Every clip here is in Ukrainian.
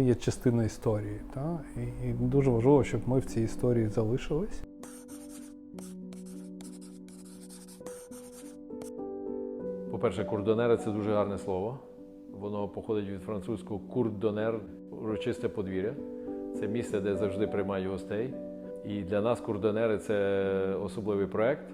Є частина історії, та? І, дуже важливо, щоб ми в цій історії залишились. По-перше, курдонери це дуже гарне слово. Воно походить від французького курдонер, урочисте подвір'я. Це місце, де завжди приймають гостей. І для нас курдонери це особливий проект.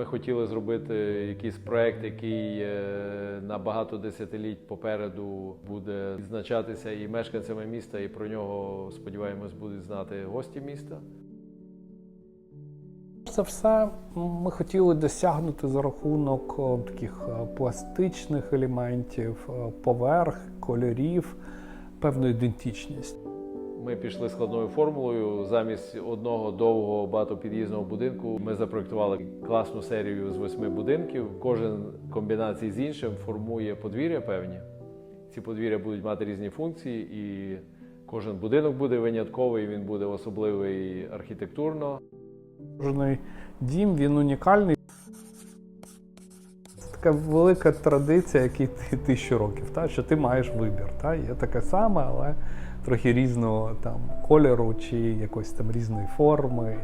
Ми хотіли зробити якийсь проект, який е, на багато десятиліть попереду буде відзначатися і мешканцями міста, і про нього, сподіваємось, будуть знати гості міста. Це все ми хотіли досягнути за рахунок таких е, пластичних елементів, е, поверх, кольорів, певну ідентичність. Ми пішли складною формулою. Замість одного довгого багатопід'їзного будинку ми запроектували класну серію з восьми будинків. Кожен комбінацій з іншим формує подвір'я певні. Ці подвір'я будуть мати різні функції, і кожен будинок буде винятковий, він буде особливий архітектурно. Кожний дім він унікальний. Така велика традиція, якій ти тисячу років, та? що ти маєш вибір. Та? Є таке саме, але трохи різного там кольору чи якоїсь там різної форми.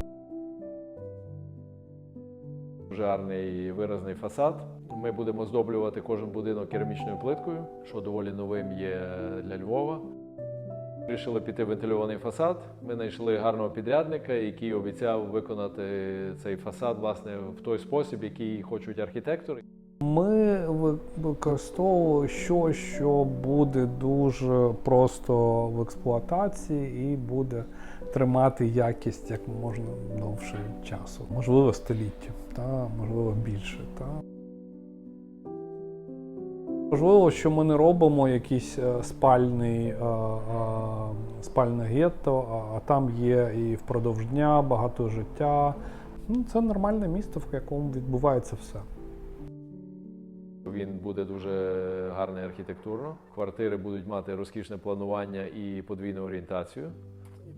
Дуже гарний виразний фасад. Ми будемо здоблювати кожен будинок керамічною плиткою, що доволі новим є для Львова. Вирішили піти вентильований фасад. Ми знайшли гарного підрядника, який обіцяв виконати цей фасад власне в той спосіб, який хочуть архітектори. Ми використовували щось, що буде дуже просто в експлуатації і буде тримати якість як можна довше часу. Можливо, століття, та, можливо, більше. Та. Можливо, що ми не робимо якийсь е, спальний, е, е, спальне гетто, а, там є і впродовж дня багато життя. Ну, це нормальне місто, в якому відбувається все. Він буде дуже гарний архітектурно. Квартири будуть мати розкішне планування і подвійну орієнтацію.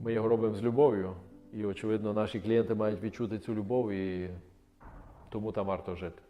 Ми його робимо з любов'ю, і очевидно, наші клієнти мають відчути цю любов, і тому там варто жити.